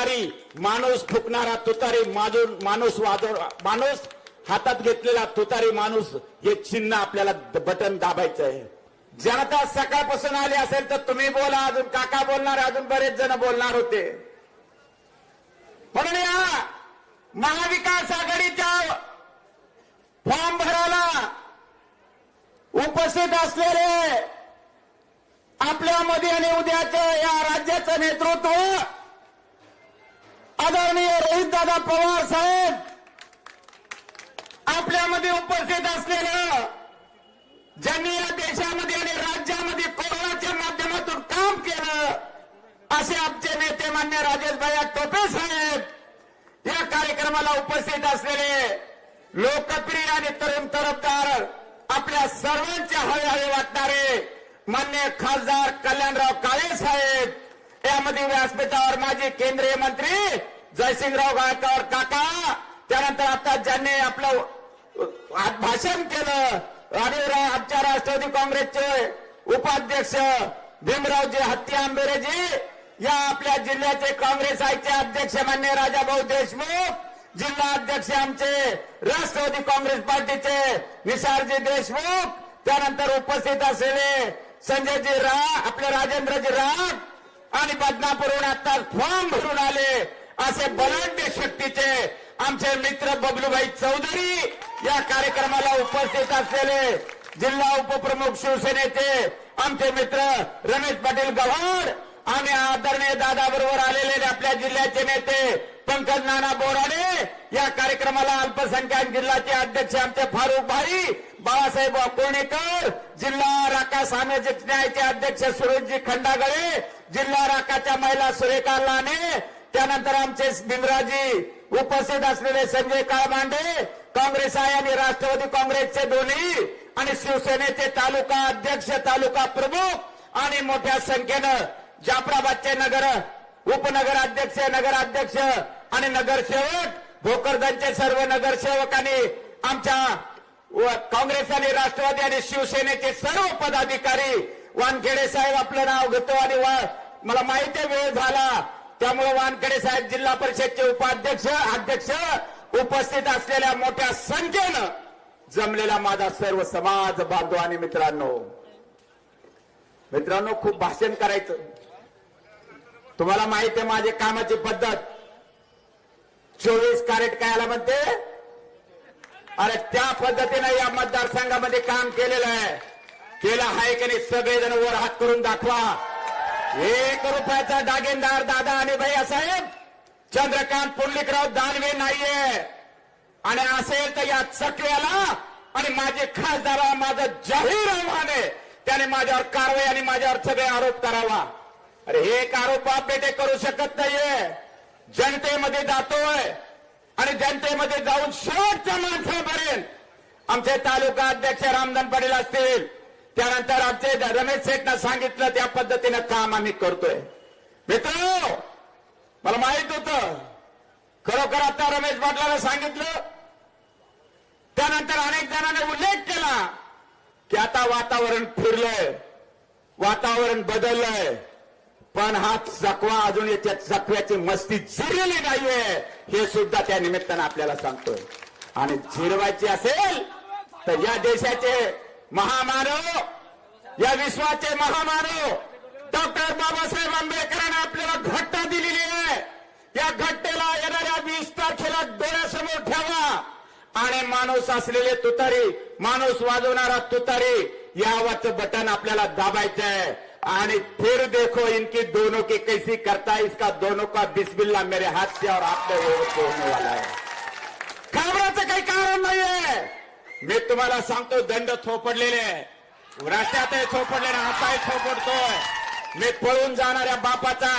तुतारी माणूस फुकणारा तुतारी माणूस वाजव माणूस हातात घेतलेला तुतारी माणूस हे चिन्ह आपल्याला बटन दाबायचं आहे. जनता सकाळपासून आली असेल तर तुम्ही बोला अजून काका बोलणार अजून बरेच जण बोलणार होते. म्हणून या महाविकास आघाडीच्या फॉर्म भरायला उपस्थित असलेले आपल्यामध्ये आणि उद्याचं या राज्याचं नेतृत्व आदरणीय रोहितदादा पवार साहेब आपल्यामध्ये उपस्थित असलेलं ज्यांनी या देशामध्ये आणि राज्यामध्ये कोरोनाच्या माध्यमातून काम केलं असे आमचे नेते मान्य राजेश भाई टोपे साहेब या कार्यक्रमाला उपस्थित असलेले लोकप्रिय आणि तरुण तरफदार आपल्या सर्वांचे हवे हवे वाटणारे मान्य खासदार कल्याणराव काळे साहेब त्यामध्ये व्यासपीठावर माजी केंद्रीय मंत्री जयसिंगराव गायकवाड काका त्यानंतर आता ज्यांनी आपलं भाषण केलं आणि आमच्या राष्ट्रवादी काँग्रेसचे उपाध्यक्ष भीमरावजी हत्ती आंबेरेजी या आपल्या जिल्ह्याचे काँग्रेस आयचे अध्यक्ष मान्य राजाभाऊ देशमुख जिल्हा अध्यक्ष आमचे राष्ट्रवादी काँग्रेस पार्टीचे निसारजी देशमुख त्यानंतर उपस्थित असलेले संजयजी रा आपले राजेंद्रजी राग आणि बदनापूरहून आता फॉर्म भरून आले. असे बलाढ्य शक्तीचे आमचे मित्र बबलूभाई चौधरी या कार्यक्रमाला उपस्थित असलेले जिल्हा उपप्रमुख शिवसेनेचे आमचे मित्र रमेश पाटील गव्हाड आणि आदरणीय दादा बरोबर आलेले आपल्या जिल्ह्याचे नेते पंकज नाना बोराडे या कार्यक्रमाला अल्पसंख्याक जिल्ह्याचे अध्यक्ष आमचे फारुख भाई बाळासाहेब कोणेकर जिल्हा राका सामाजिक न्यायाचे अध्यक्ष सुरेशजी खंडागळे जिल्हा राखाच्या महिला सुरेखा लाने त्यानंतर आमचे बिमराजी उपस्थित असलेले संजय काळमांडे काँग्रेस आहे आणि राष्ट्रवादी काँग्रेसचे दोन्ही आणि शिवसेनेचे तालुका अध्यक्ष तालुका प्रमुख आणि मोठ्या संख्येनं जाफराबादचे नगर उपनगर अध्यक्ष नगराध्यक्ष आणि नगरसेवक भोकरदनचे सर्व नगरसेवक आणि आमच्या काँग्रेस आणि राष्ट्रवादी आणि शिवसेनेचे सर्व पदाधिकारी वानखेडे साहेब आपलं नाव घेतो आणि वा- मला माहिती आहे वेळ झाला. त्यामुळे वानखेडे साहेब जिल्हा परिषदचे उपाध्यक्ष अध्यक्ष उपस्थित असलेल्या मोठ्या संख्येनं जमलेला माझा सर्व समाज बांधव आणि मित्रांनो. मित्रांनो खूप भाषण करायचं. तुम्हाला माहिती आहे माझी कामाची पद्धत. चोवीस कॅरेट कायला म्हणते? अरे त्या पद्धतीनं या मतदारसंघामध्ये काम केलेलं आहे. केलं आहे की नाही सगळेजण वर हात करून दाखवा. एक रुपयाचा दागिनदार दादा आणि भैया साहेब चंद्रकांत पुंडलिकराव दानवे नाहीये. आणि असेल तर या चकव्याला आणि माझे खासदार माझं जाहीर आव्हान आहे. त्याने माझ्यावर कारवाई आणि माझ्यावर सगळे आरोप करावा. अरे हे एक आरोप आपले ते करू शकत नाहीये. जनतेमध्ये जातोय आणि जनतेमध्ये जाऊन शेवटच्या माणसापर्यंत आमचे तालुका अध्यक्ष रामधन पाटील असतील त्यानंतर आमचे रमेश शेठनं सांगितलं त्या पद्धतीनं काम आम्ही करतोय. मित्र मला माहीत होत. खरोखर आता रमेश पाटलाला सांगितलं. त्यानंतर अनेक जणांनी उल्लेख केला की आता वातावरण फिरलंय वातावरण बदललंय. पण हा जखवा अजून याच्या जखव्याची मस्ती झिरलेली नाहीये हे सुद्धा त्या निमित्तानं आपल्याला सांगतोय. आणि झिरवायची असेल तर या देशाचे महामानव या विश्वाचे महामानव डॉक्टर बाबासाहेब आंबेडकरांनी आपल्याला घट्ट दिलेली आहे. या घट्टेला येणाऱ्या वीस तारखेला डोळ्यासमोर ठेवा. आणि माणूस असलेले तुतारी माणूस वाजवणारा तुतारी यावरचं बटन आपल्याला दाबायचं आहे. आणि फिर देखो इनकी दोनों की कैसी करता है इसका दोनों का बिस्मिल्ला मेरे हाथ से और आपने वो होने वाला है। घाबराचं काही कारण नाहीये. मी तुम्हाला सांगतो दंड थोपडलेले आहे. रस्त्यातही थोपडलेला हाताही थोपडतोय. मी पळून जाणाऱ्या बापाचा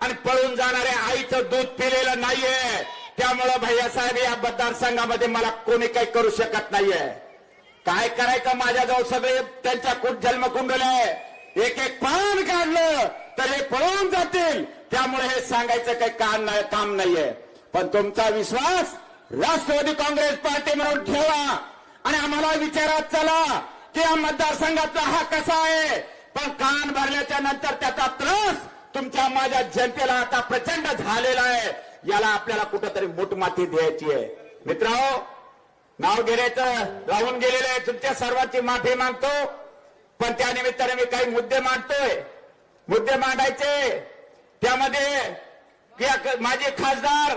आणि पळून जाणाऱ्या आईचं दूध पिलेलं नाहीये. त्यामुळं भैया साहेब या मतदारसंघामध्ये मला कोणी काही करू शकत नाहीये. काय करायचं माझ्याजवळ सगळे त्यांच्या कुठ जन्मकुंडले एक एक पान काढलं तर हे पळून जातील. त्यामुळे हे सांगायचं काही काम नाही काम नाहीये. पण तुमचा विश्वास राष्ट्रवादी काँग्रेस पार्टी म्हणून ठेवा. आणि आम्हाला विचारात चला की या मतदारसंघातला हा कसा आहे? पण कान भरल्याच्या नंतर त्याचा त्रास तुमच्या माझ्या जनतेला आता प्रचंड झालेला आहे. याला आपल्याला कुठंतरी मोठमाती द्यायची आहे. मित्रांनो नाव घेण्याचं राहून गेलेलं आहे तुमच्या सर्वांची माफी मागतो. पण त्या निमित्ताने मी काही मुद्दे मांडतोय. मुद्दे मांडायचे. त्यामध्ये माझे खासदार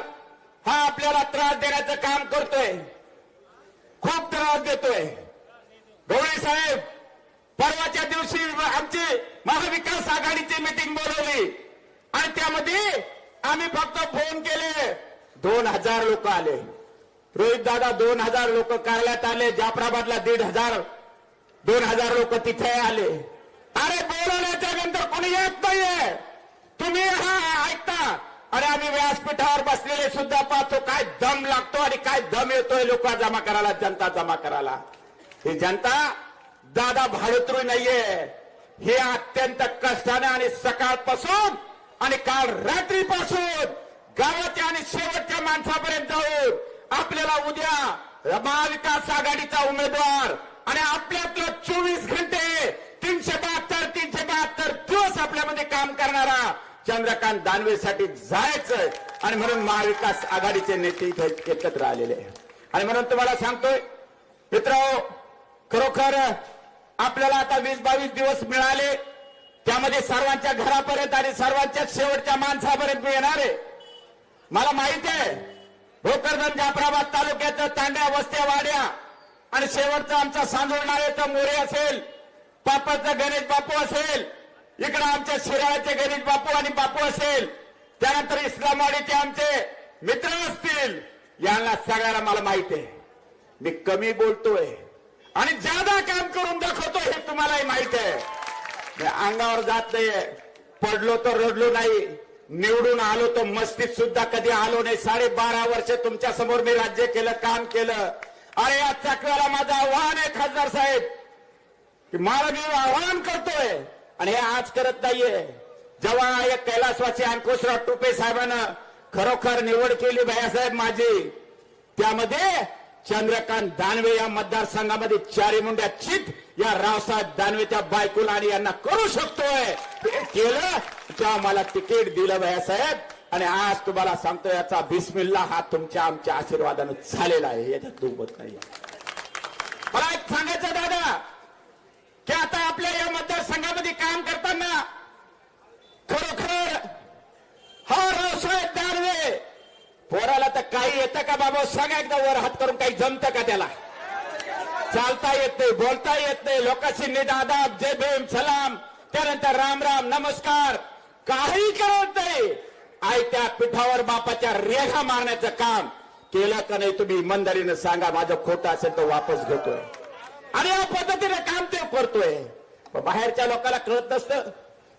हा आपल्याला त्रास देण्याचं काम करतोय. खूप त्रास देतोय. गवळी साहेब परवाच्या दिवशी आमची महाविकास आघाडीची मिटिंग बोलवली. आणि त्यामध्ये आम्ही फक्त फोन केले. दोन हजार लोक आले. रोहित दादा दोन हजार लोक कार्यालयात आले. जाफराबादला दीड हजार दोन हजार लोक तिथे आले. अरे बोलवण्याच्या नंतर कोणी येत नाहीये. तुम्ही हा ऐकता. अरे आम्ही व्यासपीठावर बसलेले सुद्धा पाहतो काय दम लागतो आणि काय दम येतोय लोक जमा करायला जनता जमा करायला. ही जनता दादा भाडोत्री नाहीये. हे अत्यंत कष्टाने आणि सकाळपासून आणि काल रात्रीपासून गावाच्या आणि शेवटच्या माणसापर्यंत जाऊन आपल्याला उद्या महाविकास आघाडीचा उमेदवार आणि आपल्यातलं चोवीस घंटे तीनशे बहात्तर तीनशे बहात्तर दिवस आपल्यामध्ये काम करणारा चंद्रकांत दानवेसाठी जायचं आणि म्हणून महाविकास आघाडीचे नेते इथे एकत्र आलेले आणि म्हणून तुम्हाला सांगतोय मित्र खरोखर आपल्याला आता वीस बावीस दिवस मिळाले. त्यामध्ये सर्वांच्या घरापर्यंत आणि सर्वांच्या शेवटच्या माणसापर्यंत मी येणार आहे. मला माहीत आहे भोकरदन जाफराबाद तालुक्याचं तांड्या वस्त्या वाड्या आणि शेवटचं आमचा सांजोळ नाळेचं मोरे असेल पापाचं गणेश बापू असेल इकडं आमच्या शिराळ्याचे गणेश बापू आणि बापू असेल त्यानंतर इस्लामवाडीचे आमचे मित्र असतील यांना सगळ्याला मला माहीत आहे. मी कमी बोलतोय आणि जादा काम करून दाखवतोय हे तुम्हालाही माहीत आहे. मी अंगावर जात नाहीये पडलो तर रडलो नाही निवडून आलो तर मस्तीत सुद्धा कधी आलो नाही. साडेबारा वर्ष तुमच्यासमोर मी राज्य केलं काम केलं. अरे या चक्राला माझं आव्हान आहे खासदार साहेब की मला मी आव्हान करतोय. आणि हे आज करत नाहीये. जेव्हा एक कैलासवासी अंकुशराव टोपे साहेबांना खरोखर निवड केली भैयासाहेब माझी त्यामध्ये चंद्रकांत दानवे या मतदारसंघामध्ये चारी मुंड्या चित या रावसाहेब दानवेच्या बायकोला आणि यांना करू शकतोय. हे केलं तेव्हा मला तिकीट दिलं भैयासाहेब आणि आज तुम्हाला सांगतो याचा बिस्मिल्ला हा तुमच्या आमच्या आशीर्वादानं झालेला आहे. याच्यात दुमत नाही मला एक सांगायचं दादा. हे आता आपल्या या मतदारसंघामध्ये काम करताना खरोखर हा रावसाहेब दानवे. पोराला तर काही येतं का बाबा? सांगा एकदा वर हात करून काही जमतं का त्याला? चालता येत नाही बोलता येत नाही. लोकांशी निदादाब जय भीम सलाम. त्यानंतर राम राम नमस्कार. काही करत नाही. आयत्या पिठावर बापाच्या रेखा मारण्याचं काम केलं का नाही तुम्ही? इमानदारीनं सांगा माझं खोटं असेल तर वापस घेतोय. आणि या पद्धतीने काम ते करतोय. बाहेरच्या लोकांना कळत नसतं.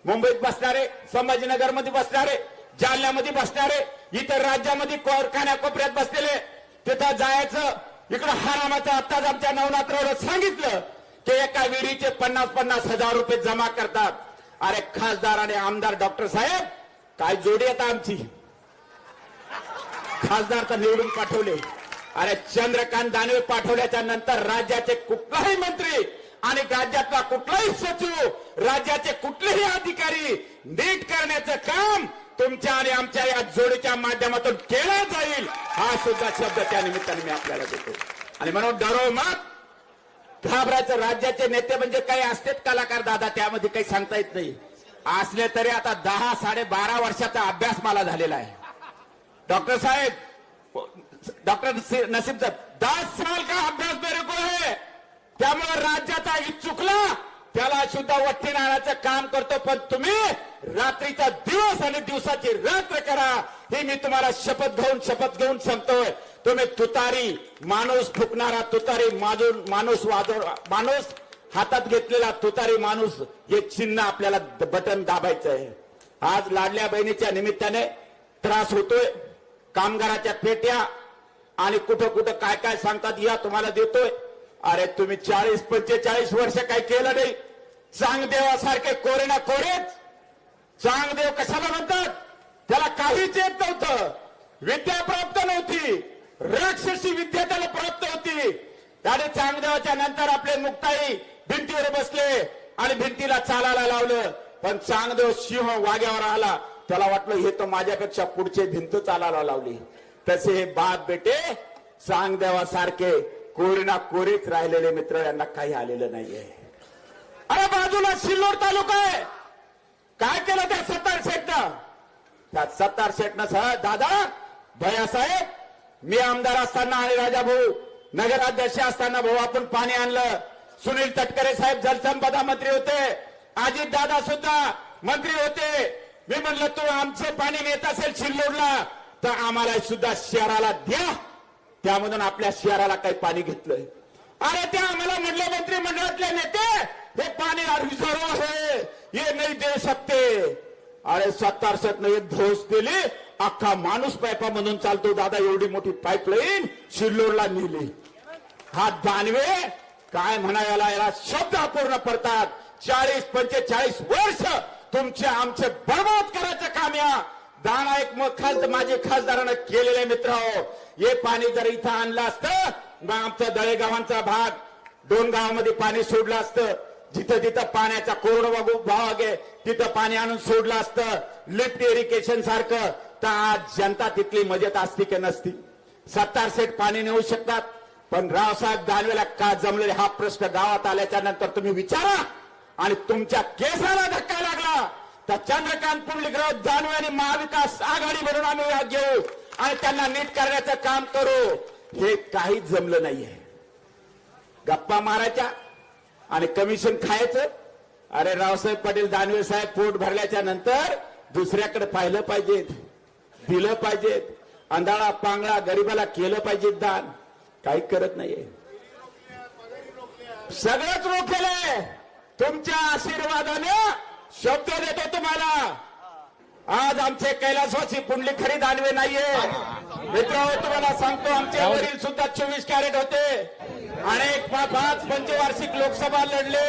मुंबईत बसणारे संभाजीनगरमध्ये बसणारे जालन्यामध्ये बसणारे इतर राज्यामध्ये कारखान्या कोपऱ्यात बसलेले तिथं जायचं इकडं हरामाचं आत्ताच आमच्या नवनाथरावला सांगितलं की एका विहिरीचे पन्नास पन्नास हजार रुपये जमा करतात. अरे खासदार आणि आमदार डॉक्टर साहेब काय जोडी आता आमची? खासदार तर निवडून पाठवले. अरे चंद्रकांत दानवे पाठवल्याच्या नंतर राज्याचे कुठलाही मंत्री आणि राज्यातला कुठलाही सचिव राज्याचे कुठलेही अधिकारी नीट करण्याचं काम तुमच्या आणि आमच्या या जोडीच्या माध्यमातून केलं जाईल हा सुद्धा शब्द त्या निमित्ताने मी आपल्याला देतो. आणि म्हणून डरो मत. घाबरायचं राज्याचे नेते म्हणजे काही असतेच कलाकार दादा त्यामध्ये काही सांगता येत नाही. असले तरी आता दहा साडे बारा वर्षाचा अभ्यास मला झालेला आहे. डॉक्टर साहेब डॉक्टर नसीम साहब दस साल का अभ्यास मेरे को है। त्यामुळे राज्याचा चुकला। त्याला सुद्धा वट्टी नाण्याचं काम करतो पण तुम्ही रात्रीचा दिवस आणि दिवसाची रात्र करा. हे मी तुम्हाला शपथ घेऊन शपथ घेऊन सांगतोय. तुम्ही तुतारी माणूस फुकणारा तुतारी माजून माणूस वाजव माणूस हातात घेतलेला तुतारी माणूस हे चिन्ह आपल्याला बटन दाबायचं आहे आज लाडल्या बहिणीच्या निमित्ताने त्रास होतोय. कामगाराच्या पेट्या आणि कुठं कुठं काय काय सांगतात या तुम्हाला देतोय. अरे तुम्ही चाळीस पंचेचाळीस वर्ष काय केलं नाही. चांगदेवासारखे कोरे ना कोरेच. चांगदेव कशाला म्हणतात? त्याला काहीच येत नव्हतं. विद्या प्राप्त नव्हती. राक्षसी विद्या त्याला प्राप्त होती. आणि चांगदेवाच्या नंतर आपले मुक्ताई भिंतीवर बसले आणि भिंतीला चालायला लावलं. पण चांगदेव सिंह वाग्यावर आला. त्याला वाटलं हे तर माझ्यापेक्षा पुढचे भिंत चालायला लावली. तसे हे बाप बेटे सांग देवा सारखे कोरीना कोरीच राहिलेले मित्र यांना काही आलेलं नाहीये. अरे बाजूला सिल्लोड तालुका आहे. काय केलं त्या सत्तार शेटनं? त्या सत्तार शेटनं सह दादा भैयासाहेब मी आमदार असताना आणि राजा भाऊ नगराध्यक्ष असताना भाऊ आपण पाणी आणलं. सुनील तटकरे साहेब जलसंपदा मंत्री होते. अजित दादा सुद्धा मंत्री होते. मी म्हणलं तू आमचं पाणी घेत असेल शिल्लोडला तर आम्हाला सुद्धा शहराला द्या. त्यामधून आपल्या शहराला काही पाणी घेतलंय. अरे ते आम्हाला म्हणलं मंत्रिमंडळातले नेते हे पाणी रिझर्व आहे. हे नाही देऊ शकते. अरे सत्तार शेटनं एक धोस दिली अख्खा माणूस पाईपामधून चालतो दादा एवढी मोठी पाईपलाईन शिल्लोडला नेली. हा दानवे काय म्हणायला याला शब्द अपूर्ण पडतात. चाळीस पंचेचाळीस वर्ष तुमचे आमचे बर्बाद करायचं काम या. दाना एक मग खास माझे खासदारानं केलेले मित्र. हो हे पाणी जर इथं आणलं असतं आमचा दळेगावांचा भाग दोन गावामध्ये पाणी सोडलं असतं. जिथं जिथं पाण्याचा कोरडवागू भाग आहे तिथं पाणी आणून सोडलं असतं. लिफ्ट इरिगेशन सारखं. तर आज जनता तिथली मजेत असती की नसती? सत्तार सेट पाणी नेऊ शकतात पण रावसाहेब दानवेला का जमलेले? हा प्रश्न गावात आल्याच्यानंतर तुम्ही विचारा. आणि तुमच्या केसाला धक्का लागला. तर चंद्रकांत पुंडलिकराव जानवे आणि महाविकास आघाडी म्हणून आम्ही घेऊ आणि त्यांना नीट करण्याचं काम करू. हे काहीच जमलं नाहीये. गप्पा मारायच्या आणि कमिशन खायचं. अरे रावसाहेब पाटील दानवे साहेब पोट भरल्याच्या नंतर दुसऱ्याकडे पाहिलं पाहिजे दिलं पाहिजेत. अंधाळा पांगळा गरीबाला केलं पाहिजे दान. काही करत नाहीये. सगळंच रोखलंय. तुमच्या आशीर्वादानं शब्द देतो तुम्हाला. आज आमचे कैलासवासी पुंडली खरी दानवे नाहीये. मित्र तुम्हाला सांगतो आमचे वडील सुद्धा चोवीस कॅरेट होते. अनेक पाच पंचवार्षिक लोकसभा लढले.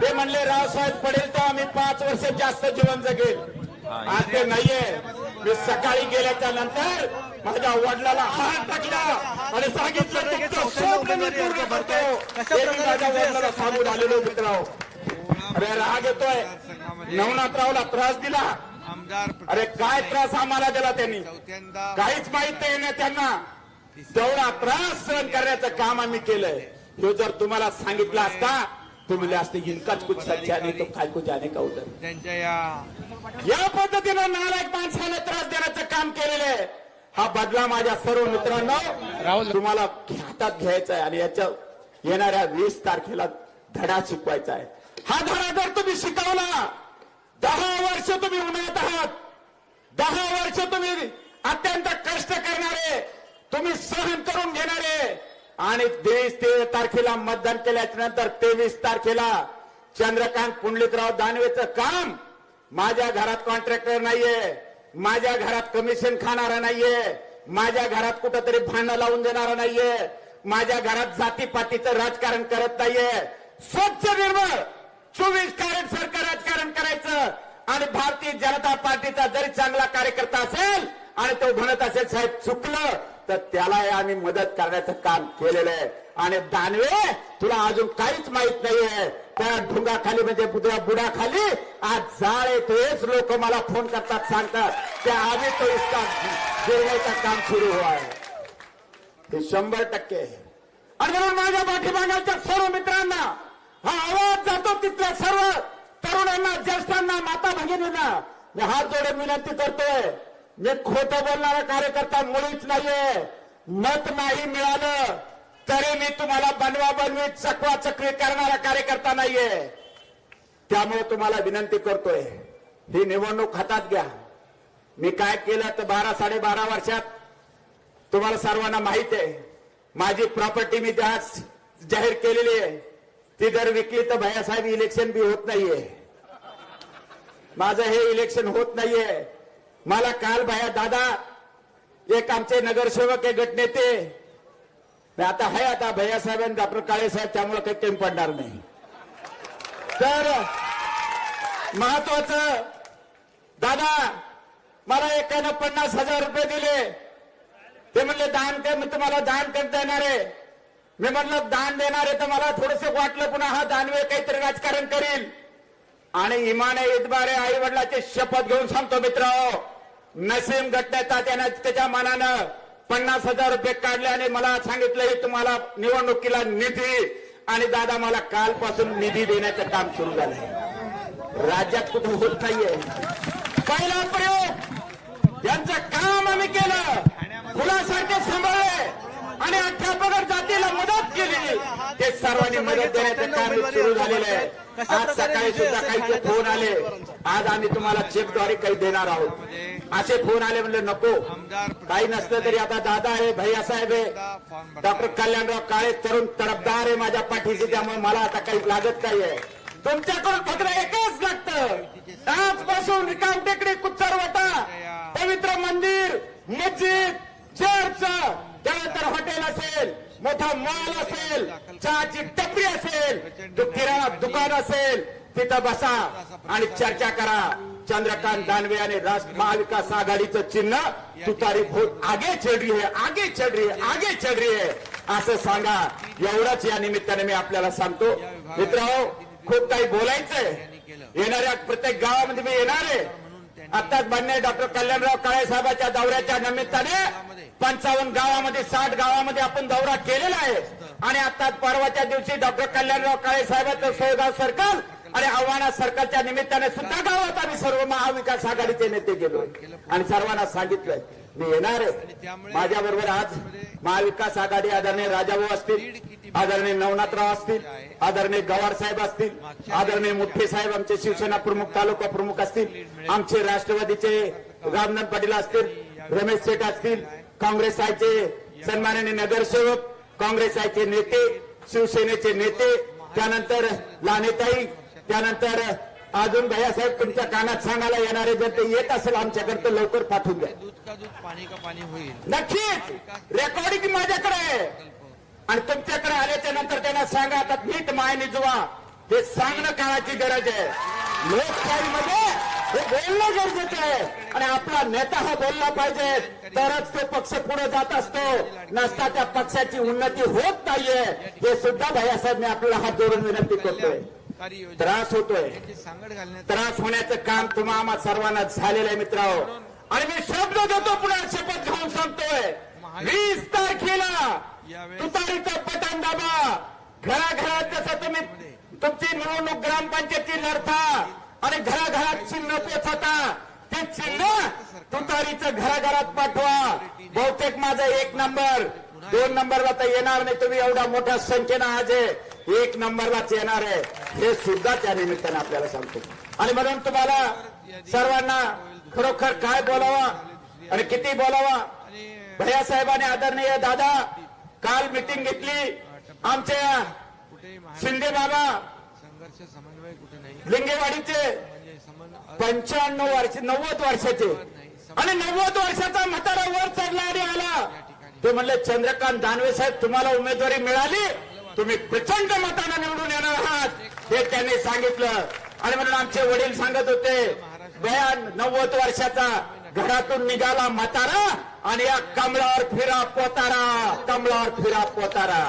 ते म्हणले रावसाहेब पडेल तर आम्ही पाच वर्ष जास्त जीवन जगेल आज ते नाहीये. मी सकाळी गेल्याच्यानंतर माझ्या वडिलाला हात टाकला. आणि सांगितलं तुमचं स्वप्न मी पूर्ण करतो हे मी माझ्या वडिलाला सांगून आलेलो मित्र अरे राग येतोय. नवनाथरावला त्रास दिला. अरे काय त्रास आम्हाला दिला त्यांनी? काहीच माहीत नाही ना त्यांना. तेवढा त्रास सहन करण्याचं काम आम्ही केलंय. हे जर तुम्हाला सांगितलं असता तुम्ही असते इनकाच कुछ सच्चा नाही तो काय कुछ जाने का त्यांच्या या या पद्धतीनं नालायक माणसाने त्रास देण्याचं काम केलेलं आहे. हा बदला माझ्या सर्व मित्रांनो तुम्हाला हातात घ्यायचा आहे आणि याच्या येणाऱ्या वीस तारखेला धडा शिकवायचा आहे हा धडा जर तुम्ही शिकवला दहा वर्ष तुम्ही उन्हात आहात. दहा वर्ष तुम्ही अत्यंत कष्ट करणारे तुम्ही सहन करून घेणारे. आणि तेवीस ते तारखेला मतदान केल्याच्यानंतर तेवीस तारखेला चंद्रकांत पुंडलिकराव दानवेचं काम माझ्या घरात कॉन्ट्रॅक्टर नाहीये. माझ्या घरात कमिशन खाणारा नाहीये. माझ्या घरात कुठंतरी भांडणं लावून देणारा नाहीये. माझ्या घरात जातीपातीचं राजकारण करत नाहीये. स्वच्छ निर्मळ! चोवीस कॅरेट सारखं राजकारण करायचं. आणि भारतीय जनता पार्टीचा जरी चांगला कार्यकर्ता असेल आणि तो म्हणत असेल साहेब चुकलं. तर त्याला आम्ही मदत करण्याचं काम केलेलं आहे. आणि दानवे तुला अजून काहीच माहीत नाहीये. त्या ढुंगाखाली म्हणजे बुद्या बुडाखाली आज जाळ तेच लोक मला फोन करतात सांगतात. त्या आम्ही तो इसका गिरवायचं काम सुरू हुआ आहे हे शंभर टक्के आणि म्हणून माझ्या पाठीमागाच्या सर्व मित्रांना हा आवाज जातो तिथल्या सर्व तरुणांना ज्येष्ठांना माता भगिनींना. मी हात जोडून विनंती करतोय मी खोटं बोलणारा कार्यकर्ता मुळीच नाहीये. मत नाही मिळालं. तरी मी तुम्हाला बनवा बनवी चकवा चक्री करणारा कार्यकर्ता नाहीये. त्यामुळे तुम्हाला विनंती करतोय ही निवडणूक हातात घ्या. मी काय केलं तर बारा साडेबारा वर्षात तुम्हाला सर्वांना माहीत आहे माझी प्रॉपर्टी मी आज जाहीर केलेली आहे ती जर विकली तर भैयासाहेब इलेक्शन बी होत नाहीये. माझं हे इलेक्शन होत नाहीये. मला काल भाया दादा एक आमचे नगरसेवक आहे गटनेते आता आहे आता भैयासाहेब आणि डॉक्टर काळे साहेब त्यामुळे काही कमी पडणार नाही. तर महत्वाचं दादा मला एकानं पन्नास हजार रुपये दिले. ते म्हणले दान कर मी तुम्हाला दान करता येणार आहे. मी म्हटलं दान देणारे तर मला थोडस वाटलं पुन्हा हा दानवे काहीतरी राजकारण करील. आणि इमाने इतबारे आई वडिलाची शपथ घेऊन सांगतो मित्र नसीम घटनेचा त्यानं त्याच्या मनानं पन्नास हजार रुपये काढले आणि मला सांगितलं "हे तुम्हाला निवडणुकीला निधी आणि दादा मला कालपासून निधी देण्याचं काम सुरू झालंय राज्यात कुठं होत नाहीये. पहिला प्रयोग यांचं काम आम्ही केलं. मुलासारखे सांभाळले आणि अध्यापक जातीला मदत केली. ते सर्वांनी मदत देण्याचं काम सुरू झालेलं आहे. आज सकाळी सुद्धा काही फोन आले? आज आम्ही तुम्हाला चेकद्वारे काही देणार आहोत. असे फोन आले म्हणले नको. काही नसलं तरी आता दादा आहे भैया साहेब आहे. डॉक्टर कल्याणराव काळे तरुण तडफदार आहे माझ्या पाठीशी त्यामुळे मला आता काही लागत नाही आहे तुमच्याकडून फक्त एकच लागतं. आजपासून रिकाम टेकडी कुच्चर वाटा पवित्र मंदिर मस्जिद चर्च. त्यानंतर हॉटेल असेल मोठा मॉल असेल चहाची टपरी असेल किराणा दुकान असेल तिथं बसा आणि चर्चा करा. चंद्रकांत दानवे आणि राष्ट्र महाविकास आघाडीचं चिन्ह तुतारी फूट आगे चढ रही आगे चढ रही आगे चढ आहे असं सांगा. एवढंच या निमित्ताने मी आपल्याला सांगतो. मित्र खूप काही बोलायचंय. येणाऱ्या प्रत्येक गावामध्ये मी येणार आहे. आताच मान्य डॉक्टर कल्याणराव काळे साहेबांच्या दौऱ्याच्या निमित्ताने पंचावन्न गावामध्ये साठ गावामध्ये आपण दौरा केलेला आहे. आणि आता परवाच्या दिवशी डॉक्टर कल्याणराव काळे साहेबांचं सोयगाव सर्कल आणि आव्हाना सर्कलच्या निमित्ताने सुद्धा गावात आम्ही सर्व महाविकास आघाडीचे नेते गेलो आणि सर्वांना सांगितलंय. मी येणार आहे. माझ्या बरोबर आज महाविकास आघाडी आदरणीय राजाभाऊ असतील आदरणीय नवनाथराव असतील आदरणीय गवार साहेब असतील आदरणीय मुठ्ठे साहेब आमचे शिवसेना प्रमुख तालुका प्रमुख असतील आमचे राष्ट्रवादीचे रामनाथ पाटील असतील रमेश शेठ असतील काँग्रेस आयचे सन्माननीय नगरसेवक काँग्रेस आयचे नेते शिवसेनेचे नेते त्यानंतर लानेताई त्यानंतर अजून भैयासाहेब तुमच्या कानात सांगायला येणारे जर ते येत असेल आमच्याकडे तर लवकर पाठवून द्या. दूध का दूध पाणी का पाणी होईल? नक्कीच! रेकॉर्डिंग माझ्याकडे आहे. आणि तुमच्याकडे आल्याच्यानंतर त्यांना सांगा आता नीट माय निजवा हे सांगणं काळाची गरज आहे. लोकशाहीमध्ये हे बोलणं गरजेचं आहे. आणि आपला नेता हा बोलला पाहिजे. तरच तो पक्ष पुढे जात असतो. नसता त्या पक्षाची उन्नती होत नाहीये. हे सुद्धा भैयासाहेब मी आपल्याला हात जोडून विनंती करतोय. कार्ययोजना त्रास होतोय. सांगड घालण्यात त्रास होण्याचं काम तुम्हा आम्हा सर्वांना झालेलं आहे मित्रांनो. आणि मी शब्द देतो पुन्हा शपथ घेऊन सांगतोय. वीस तारखेला तुतारीचं बटन दाबा घराघरात जसं तुम्ही तुमची निवडणूक ग्रामपंचायती लढता आणि घराघरात चिन्ह पोचवता ते चिन्ह तुतारीचं घराघरात पाठवा. बहुतेक माझा एक नंबर. दोन नंबरला तर येणार नाही तुम्ही एवढा मोठ्या संख्येनं आज आहे एक नंबरलाच येणार आहे. हे सुद्धा त्या निमित्ताने आपल्याला सांगतो. आणि म्हणून तुम्हाला सर्वांना खरोखर काय बोलावा आणि किती बोलावा? भैया साहेबांनी आदरणीय दादा काल मिटिंग घेतली. आमच्या शिंदे बाबा संघर्ष समन्वय कुठे नाही लिंगेवाडीचे पंच्याण्णव वर्ष नव्वद वर्षाचे. आणि नव्वद वर्षाचा म्हातारा वर चढला आणि आला. ते म्हणले चंद्रकांत दानवे साहेब तुम्हाला उमेदवारी मिळाली? तुम्ही प्रचंड मतानं निवडून येणार आहात. हे त्यांनी सांगितलं. आणि म्हणून आमचे वडील सांगत होते बयान नव्वद वर्षाचा घरातून निघाला म्हातारा आणि या कमळावर फिरा पोतारा कमळावर फिरा पोतारा.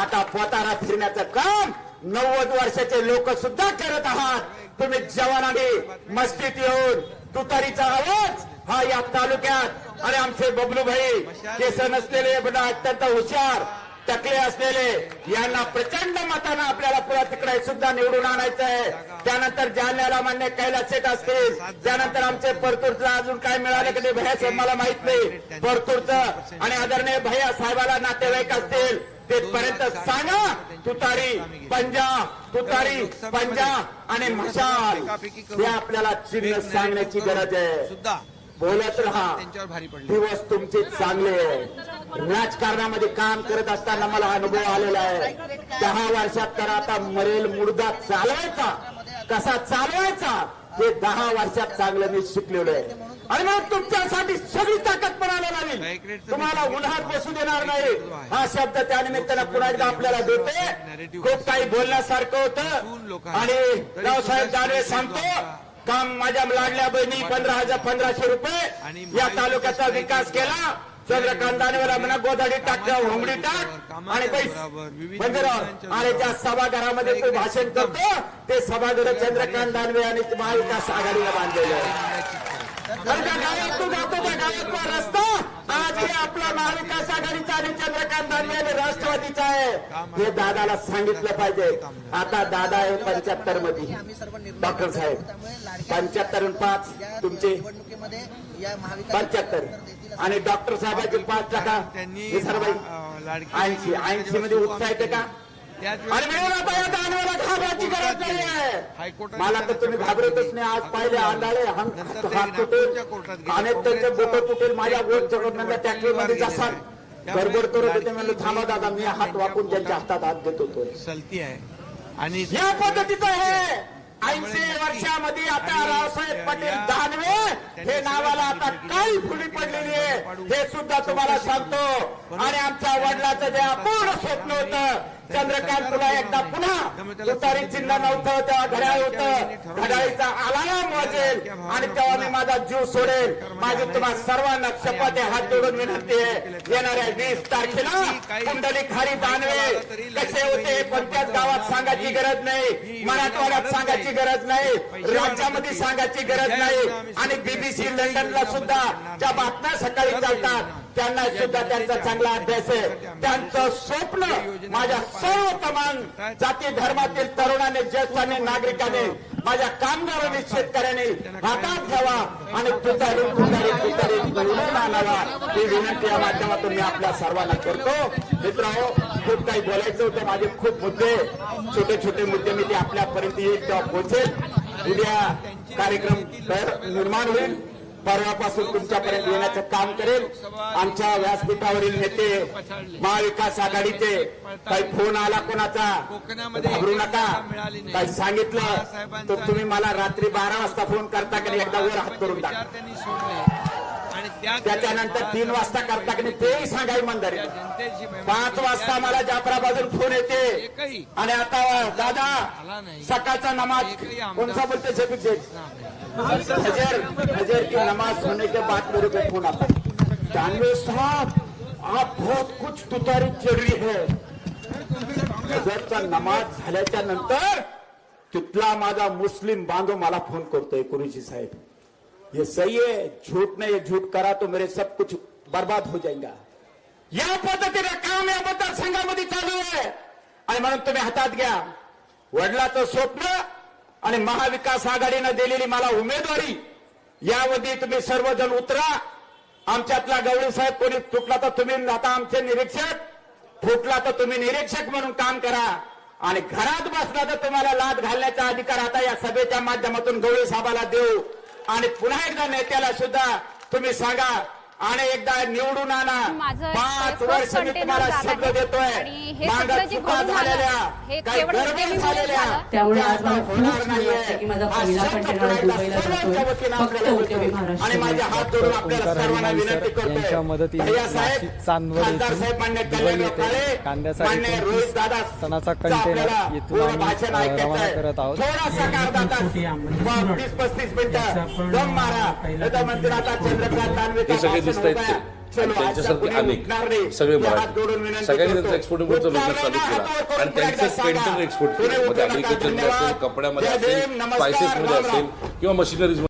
आता पोतारा फिरण्याचं काम नव्वद वर्षाचे लोक सुद्धा करत आहात. तुम्ही जवानाने मस्तीत येऊन तुतारीचा आवाज हा या तालुक्यात आणि आमचे बबलू भाई केस नसलेले पण अत्यंत हुशार टकले असलेले यांना प्रचंड मतानं आपल्याला पुरा तिकडे सुद्धा निवडून आणायचं आहे. त्यानंतर जालन्याला मान्य कैलास शेठ असतील. त्यानंतर आमचे परतूरचं अजून काय मिळालं कधी नाही भैया मला माहीत नाही. परतूरचं आणि आदरणीय भैया साहेबाला नातेवाईक असतील. तिथपर्यंत सांगा तुतारी पंजा तुतारी पंजा आणि मशाल हे आपल्याला चिन्ह सांगण्याची गरज आहे. सुद्धा बोलत राहा. दिवस तुमचे चांगले आहे. राजकारणामध्ये काम करत असताना मला अनुभव आलेला आहे. दहा वर्षात तर आता मरेल मुर्दा चालवायचा. कसा चालवायचा? हे दहा वर्षात चांगलं मी शिकलेलो आहे. आणि मग तुमच्यासाठी सगळी ताकद पणाला लावेल तुम्हाला उन्हात बसू देणार नाही. हा शब्द त्या निमित्तानं पुन्हा एकदा आपल्याला देते खूप काही बोलण्यासारखं होतं. आणि रावसाहेब दानवे सांगतो काम माझ्या लाडल्या बहिणी पंधरा हजार पंधराशे रुपये या तालुक्याचा विकास केला? चंद्रकांत दानवेला म्हणा गोधडी टाक होंगडी टाक आणि. आणि ज्या सभागृहामध्ये तो भाषण करतो ते सभागृह चंद्रकांत दानवे आणि महाविकास आघाडीला बांधलेलं आहे. त्या गावात तू जातो त्या गावातला रस्ता आपला महाविकास आघाडीचा आणि चंद्रकांत दानवे आणि राष्ट्रवादीचा आहे. हे दादाला सांगितलं पाहिजे. आता दादा आहे पंच्याहत्तरमध्ये. डॉक्टर साहेब पंच्याहत्तर पाच तुमचे पंच्याहत्तर. आणि डॉक्टर साहेबांचे पाच टाका सर्व ऐंशी ऐंशी मध्ये उत्साह येते का? त्याच आणि मिळून आता या दानवाला घाबरायची गरज नाही आहे. मला तर तुम्ही घाबरतच नाही. आज पाहिले आंधळे तुटेल अनेक त्यांचे बोट तुटेल माझ्या गोट चढून म्हणलं ट्रॅक्टरमध्ये जासाल गडबड करत होते म्हणलं थांबा दादा मी हात वाकून त्यांच्या हातात हात देत होतो. सलती आहे. आणि या पद्धतीचं हे ऐंशी वर्षामध्ये आता रावसाहेब पटेल दानवे हे नावाला आता काही फुली पडलेली आहे. हे सुद्धा तुम्हाला सांगतो. आणि आमच्या वडिलाचं जे अपूर्ण स्वप्न होतं चंद्रकांत तुला एकदा पुन्हा तुतारी चिन्ह नव्हतं तेव्हा घड्याळ होतं. घड्याळीचा अलाराम वाजेल आणि तेव्हा मी माझा जीव सोडेल. माझी तुम्हाला सर्वांना शपथ हात जोडून विनंती आहे. येणाऱ्या वीस तारखेला कुंडली खारी दानवे कसे होते कोणत्याच गावात सांगायची गरज नाही. मराठवाड्यात सांगायची गरज नाही. राज्यामध्ये सांगायची गरज नाही. आणि बीबीसी लंडनला सुद्धा ज्या बातम्या सकाळी चालतात त्यांना सुद्धा त्यांचा चांगला अभ्यास आहे. त्यांचं स्वप्न माझ्या सर्व तमाम जाती धर्मातील तरुणाने ज्येष्ठाने नागरिकाने माझ्या कामगारांनी शेतकऱ्यांनी हातात घ्यावा आणि तुतारी तुतारी तुतारी निवडून आणावा ही विनंती या माध्यमातून मी आपल्या सर्वांना करतो. मित्रांनो खूप काही बोलायचं होतं. माझे खूप मुद्दे छोटे छोटे मुद्दे मी ते आपल्यापर्यंत येईल तेव्हा पोहोचेल. उद्या कार्यक्रम निर्माण होईल. परवापासून तुमच्यापर्यंत येण्याचं काम करेल. आमच्या व्यासपीठावरील नेते महाविकास आघाडीचे काही फोन आला कोणाचा? घाबरू नका. काही सांगितलं तर तुम्ही मला रात्री बारा वाजता फोन करता की एकदा वर हात करून टाका त्याच्यानंतर तीन वाजता करता की तेही सांगा इमानदारी पाच वाजता मला जाफराबाजून फोन येते. आणि आता दादा सकाळचा नमाज. कोणसा बोलते शफीक शेख फजर पास होने के बाद मेरे को फोन आता जानवे साहब आप बहुत कुछ तुतारी चल है। फजरचा नमाज झाल्याच्यानंतर तिथला माझा मुस्लिम बांधव मला फोन करतोय गुरुजी साहेब। ये सही है झूठ नाही है झूठ करा तो मेरे सब कुछ बर्बाद हो जाएगा। या पद्धतीने काम या मतदारसंघामध्ये चालू आहे। आणि म्हणून तुम्ही हातात घ्या। वडिलाचं स्वप्न आणि महाविकास आघाडीनं दिलेली मला उमेदवारी यामध्ये तुम्ही सर्वजण उतरा. आमच्यातला गवळी साहेब कोणी तुटला तर तुम्ही आता आमचे निरीक्षक. फुटला तर तुम्ही निरीक्षक म्हणून काम करा. आणि घरात बसला तर तुम्हाला लाद घालण्याचा अधिकार आता या सभेच्या माध्यमातून गवळी साहेबाला देऊ. आणि पुन्हा एकदा नेत्याला सुद्धा तुम्ही सांगा आणि एकदा निवडून आणा पाच वर्ष मी तुम्हाला शब्द. देतोय चुका झालेल्या काही झालेल्या. त्यामुळे त्या आज मला होणार नाहीये. सर्वांच्या. वतीनं आपल्याला आणि माझे हात जोडून आपल्याला सर्वांना विनंती करतोय मदतीने भैया साहेब नाशिक चांदवड खासदार येथून साहेब मान्य दुबई कल्याण येथे काळे कांद्याचा मान्य एकोणतीस रोहित दादा टनाचा चं कंटेनर आपल्याला इथून पूर्ण आम्ही, भाषण अ, ऐकायचं रवाना आहे. करत आहोत. थोडासा का अर्धा तास तीस पस्तीस मिनिटं दम मारा चंद्रकांत दानवे दिसत आहेत ते. आणि त्यांच्यासारखे अनेक. सगळे मराठी. सगळ्यांनी त्यांचा एक्सपोर्ट इम्पोर्टचा बिझनेस चालू केला. आणि त्यांचं पेंटर एक्सपोर्ट केलं. मध्ये अमेरिकेच्या असेल कपड्यामध्ये असेल स्पायसेसमध्ये असेल किंवा मशिनरीज